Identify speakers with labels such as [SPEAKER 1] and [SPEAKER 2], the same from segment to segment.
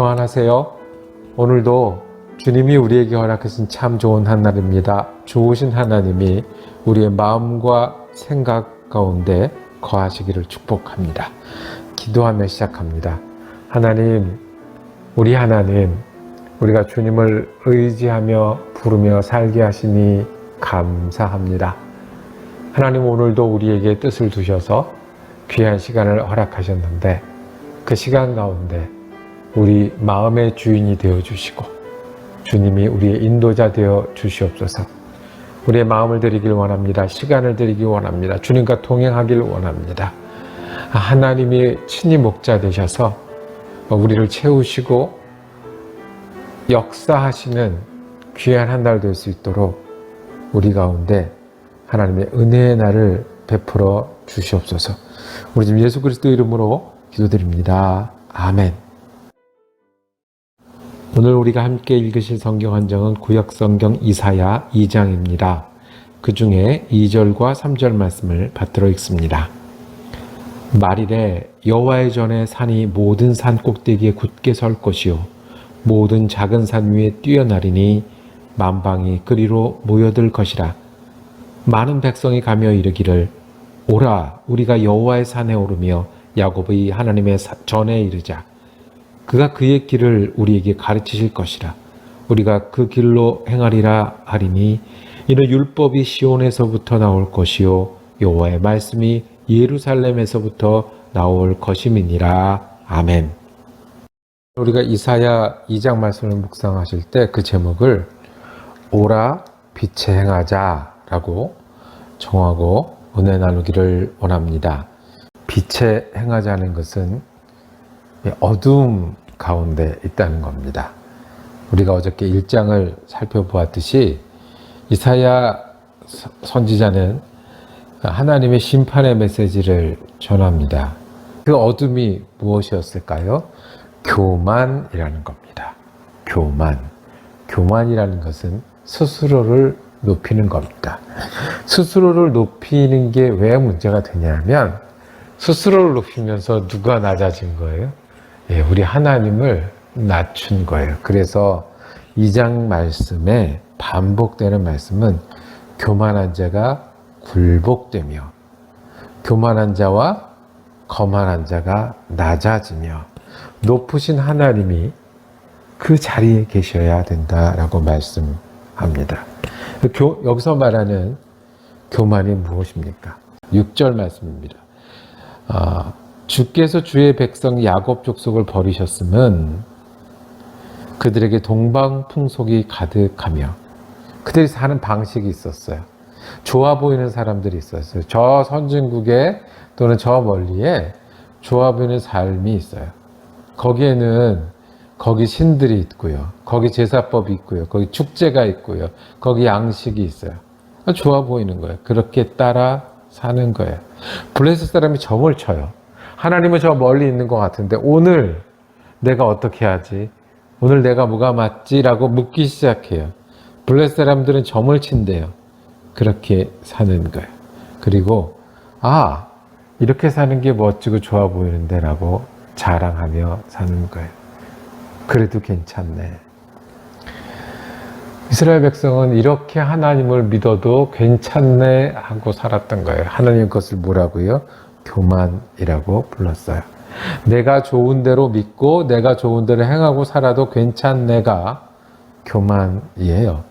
[SPEAKER 1] 평안하세요. 오늘도 주님이 우리에게 허락하신 참 좋은 한날입니다. 좋으신 하나님이 우리의 마음과 생각 가운데 거하시기를 축복합니다. 기도하며 시작합니다. 하나님, 우리 하나님, 우리가 주님을 의지하며 부르며 살게 하시니 감사합니다. 하나님 오늘도 우리에게 뜻을 두셔서 귀한 시간을 허락하셨는데 그 시간 가운데 우리 마음의 주인이 되어 주시고 주님이 우리의 인도자 되어 주시옵소서. 우리의 마음을 드리길 원합니다. 시간을 드리길 원합니다. 주님과 동행하길 원합니다. 하나님이 친히 목자 되셔서 우리를 채우시고 역사하시는 귀한 한 달 될 수 있도록 우리 가운데 하나님의 은혜의 날을 베풀어 주시옵소서. 우리 지금 예수 그리스도 이름으로 기도드립니다. 아멘. 오늘 우리가 함께 읽으실 성경 한정은 구약 성경 이사야 2장입니다. 그 중에 2절과 3절 말씀을 받들어 읽습니다. 말일에 여호와의 전에 산이 모든 산 꼭대기에 굳게 설 것이요 모든 작은 산 위에 뛰어나리니 만방이 그리로 모여들 것이라 많은 백성이 가며 이르기를 오라 우리가 여호와의 산에 오르며 야곱의 하나님의 전에 이르자 그가 그의 길을 우리에게 가르치실 것이라 우리가 그 길로 행하리라 하리니 이는 율법이 시온에서부터 나올 것이요 여호와의 말씀이 예루살렘에서부터 나올 것임이니라 아멘. 우리가 이사야 2장 말씀을 묵상하실 때 그 제목을 오라 빛에 행하자라고 정하고 은혜 나누기를 원합니다. 빛에 행하자는 것은 어두움 가운데 있다는 겁니다. 우리가 어저께 1장을 살펴보았듯이 이사야 선지자는 하나님의 심판의 메시지를 전합니다. 그 어둠이 무엇이었을까요? 교만이라는 겁니다. 교만. 교만이라는 것은 스스로를 높이는 겁니다. 스스로를 높이는 게 왜 문제가 되냐면 스스로를 높이면서 누가 낮아진 거예요? 예, 우리 하나님을 낮춘 거예요. 그래서 이 장 말씀에 반복되는 말씀은 교만한 자가 굴복되며 교만한 자와 거만한 자가 낮아지며 높으신 하나님이 그 자리에 계셔야 된다라고 말씀합니다. 교, 여기서 말하는 교만이 무엇입니까? 6절 말씀입니다. 아, 주께서 주의 백성 야곱 족속을 버리셨으면 그들에게 동방 풍속이 가득하며 그들이 사는 방식이 있었어요. 좋아 보이는 사람들이 있었어요. 저 선진국에 또는 저 멀리에 좋아 보이는 삶이 있어요. 거기에는 거기 신들이 있고요. 거기 제사법이 있고요. 거기 축제가 있고요. 거기 양식이 있어요. 좋아 보이는 거예요. 그렇게 따라 사는 거예요. 블레셋 사람이 점을 쳐요. 하나님은 저 멀리 있는 것 같은데 오늘 내가 어떻게 하지? 오늘 내가 뭐가 맞지라고 묻기 시작해요. 블레셋 사람들은 점을 친대요. 그렇게 사는 거예요. 그리고 아 이렇게 사는 게 멋지고 좋아 보이는데라고 자랑하며 사는 거예요. 그래도 괜찮네. 이스라엘 백성은 이렇게 하나님을 믿어도 괜찮네 하고 살았던 거예요. 하나님 것을 뭐라고요? 교만이라고 불렀어요. 내가 좋은 대로 믿고 내가 좋은 대로 행하고 살아도 괜찮네가 교만이에요.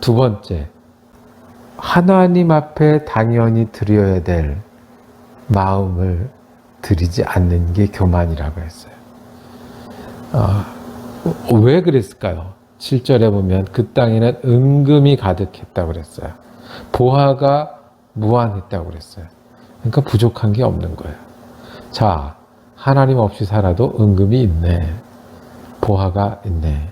[SPEAKER 1] 두 번째, 하나님 앞에 당연히 드려야 될 마음을 드리지 않는 게 교만이라고 했어요. 어, 왜 그랬을까요? 7절에 보면 그 땅에는 은금이 가득했다고 그랬어요. 보화가 무한했다고 그랬어요. 그러니까 부족한 게 없는 거예요. 자, 하나님 없이 살아도 은금이 있네. 보화가 있네.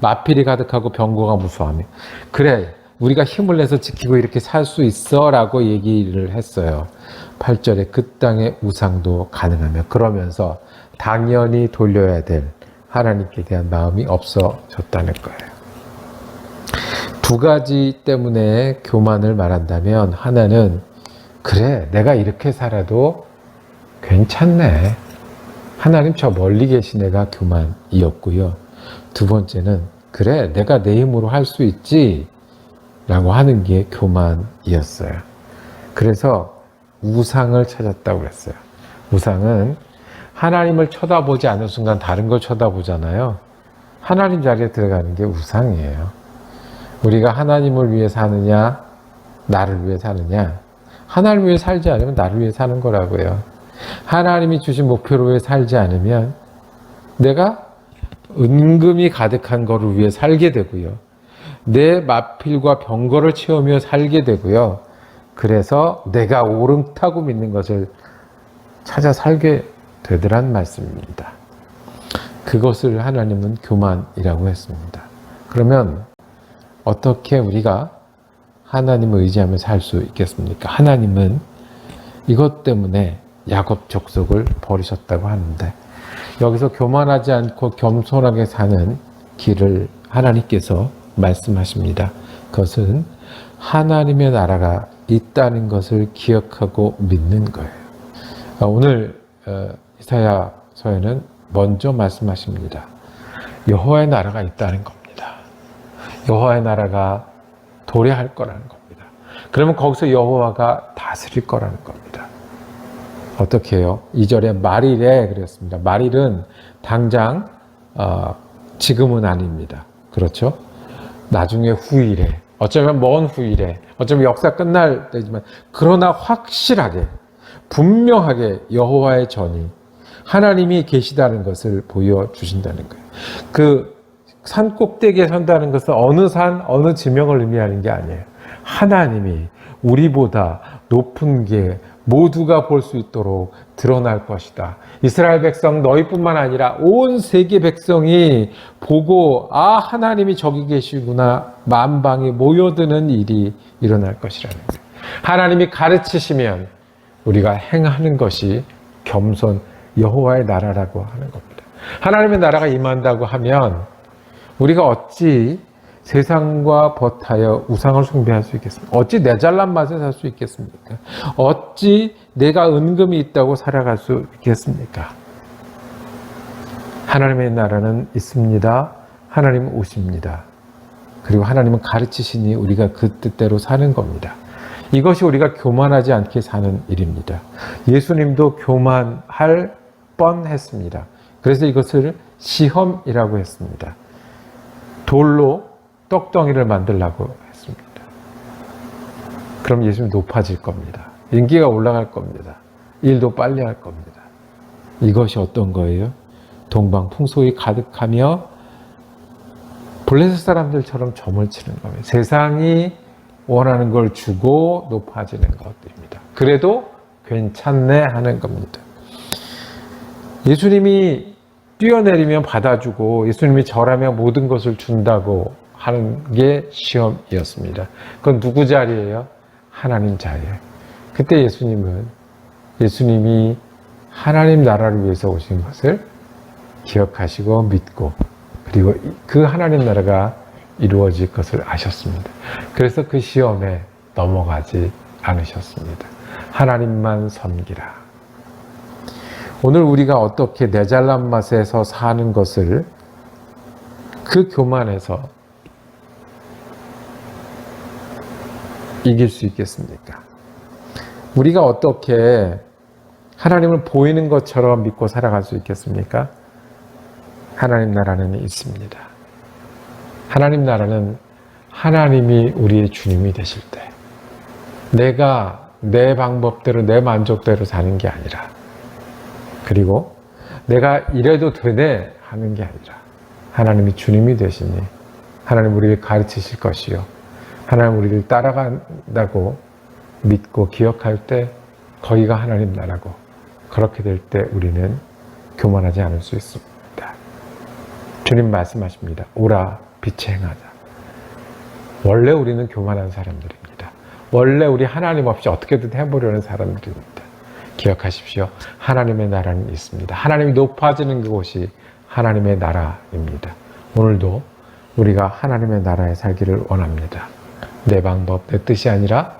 [SPEAKER 1] 마필이 가득하고 병고가 무수하며. 그래, 우리가 힘을 내서 지키고 이렇게 살 수 있어 라고 얘기를 했어요. 8절에 그 땅의 우상도 가능하며 그러면서 당연히 돌려야 될 하나님께 대한 마음이 없어졌다는 거예요. 두 가지 때문에 교만을 말한다면 하나는 그래 내가 이렇게 살아도 괜찮네 하나님 저 멀리 계신 애가 교만이었고요. 두 번째는 그래 내가 내 힘으로 할 수 있지 라고 하는 게 교만이었어요. 그래서 우상을 찾았다고 그랬어요. 우상은 하나님을 쳐다보지 않는 순간 다른 걸 쳐다보잖아요. 하나님 자리에 들어가는 게 우상이에요. 우리가 하나님을 위해 사느냐, 나를 위해 사느냐. 하나님을 위해 살지 않으면 나를 위해 사는 거라고요. 하나님이 주신 목표를 위해 살지 않으면 내가 은금이 가득한 거를 위해 살게 되고요. 내 마필과 병거를 채우며 살게 되고요. 그래서 내가 옳음타고 믿는 것을 찾아 살게 되더란 말씀입니다. 그것을 하나님은 교만이라고 했습니다. 그러면 어떻게 우리가 하나님을 의지하며 살 수 있겠습니까? 하나님은 이것 때문에 야곱 족속을 버리셨다고 하는데 여기서 교만하지 않고 겸손하게 사는 길을 하나님께서 말씀하십니다. 그것은 하나님의 나라가 있다는 것을 기억하고 믿는 거예요. 아, 오늘 어, 이사야서에는 먼저 말씀하십니다. 여호와의 나라가 있다는 겁니다. 여호와의 나라가 도래할 거라는 겁니다. 그러면 거기서 여호와가 다스릴 거라는 겁니다. 어떻게 해요? 2절에 말일에 그랬습니다. 말일은 당장 어, 지금은 아닙니다. 그렇죠? 나중에 후일에 어쩌면 먼 후일에 어쩌면 역사 끝날 때지만 그러나 확실하게 분명하게 여호와의 전이 하나님이 계시다는 것을 보여 주신다는 거예요. 그 산 꼭대기에 선다는 것은 어느 산, 어느 지명을 의미하는 게 아니에요. 하나님이 우리보다 높은 게 모두가 볼 수 있도록 드러날 것이다. 이스라엘 백성 너희뿐만 아니라 온 세계 백성이 보고 아 하나님이 저기 계시구나 만방이 모여드는 일이 일어날 것이라는 거예요. 하나님이 가르치시면 우리가 행하는 것이 겸손 여호와의 나라라고 하는 겁니다. 하나님의 나라가 임한다고 하면 우리가 어찌 세상과 버타여 우상을 숭배할 수 있겠습니까? 어찌 내 잘난 맛에 살 수 있겠습니까? 어찌 내가 은금이 있다고 살아갈 수 있겠습니까? 하나님의 나라는 있습니다. 하나님은 오십니다. 그리고 하나님은 가르치시니 우리가 그 뜻대로 사는 겁니다. 이것이 우리가 교만하지 않게 사는 일입니다. 예수님도 교만할 뻔했습니다. 그래서 이것을 시험이라고 했습니다. 돌로 떡덩이를 만들라고 했습니다. 그럼 예수님 높아질 겁니다. 인기가 올라갈 겁니다. 일도 빨리 할 겁니다. 이것이 어떤 거예요? 동방풍속이 가득하며 블레셋 사람들처럼 점을 치는 거예요. 세상이 원하는 걸 주고 높아지는 것들입니다. 그래도 괜찮네 하는 겁니다. 예수님이 뛰어내리면 받아주고 예수님이 절하면 모든 것을 준다고 하는 게 시험이었습니다. 그건 누구 자리예요? 하나님 자리예요. 그때 예수님은 예수님이 하나님 나라를 위해서 오신 것을 기억하시고 믿고 그리고 그 하나님 나라가 이루어질 것을 아셨습니다. 그래서 그 시험에 넘어가지 않으셨습니다. 하나님만 섬기라. 오늘 우리가 어떻게 내 잘난 맛에서 사는 것을 그 교만에서 이길 수 있겠습니까? 우리가 어떻게 하나님을 보이는 것처럼 믿고 살아갈 수 있겠습니까? 하나님 나라는 있습니다. 하나님 나라는 하나님이 우리의 주님이 되실 때 내가 내 방법대로 내 만족대로 사는 게 아니라 그리고 내가 이래도 되네 하는 게 아니라 하나님이 주님이 되시니 하나님 우리를 가르치실 것이요. 하나님 우리를 따라간다고 믿고 기억할 때 거기가 하나님 나라고 그렇게 될 때 우리는 교만하지 않을 수 있습니다. 주님 말씀하십니다. 오라 빛에 행하자. 원래 우리는 교만한 사람들입니다. 원래 우리 하나님 없이 어떻게든 해보려는 사람들입니다. 기억하십시오. 하나님의 나라는 있습니다. 하나님이 높아지는 그곳이 하나님의 나라입니다. 오늘도 우리가 하나님의 나라에 살기를 원합니다. 내 방법, 내 뜻이 아니라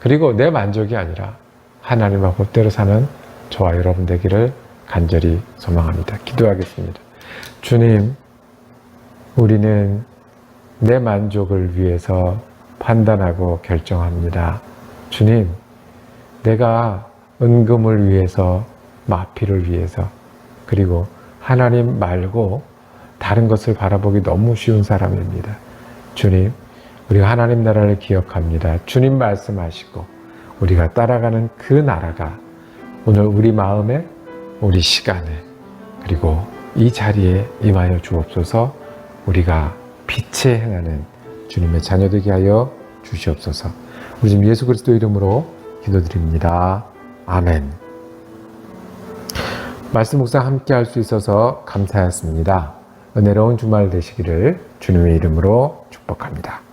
[SPEAKER 1] 그리고 내 만족이 아니라 하나님의 법대로 사는 저와 여러분 되기를 간절히 소망합니다. 기도하겠습니다. 주님, 우리는 내 만족을 위해서 판단하고 결정합니다. 주님, 내가 은금을 위해서, 마피를 위해서, 그리고 하나님 말고 다른 것을 바라보기 너무 쉬운 사람입니다. 주님, 우리가 하나님 나라를 기억합니다. 주님 말씀하시고, 우리가 따라가는 그 나라가 오늘 우리 마음에, 우리 시간에, 그리고 이 자리에 임하여 주옵소서 우리가 빛에 행하는 주님의 자녀 되게 하여 주시옵소서. 우리 지금 예수 그리스도 이름으로 기도드립니다. 아멘. 말씀 묵상 함께 할 수 있어서 감사했습니다. 은혜로운 주말 되시기를 주님의 이름으로 축복합니다.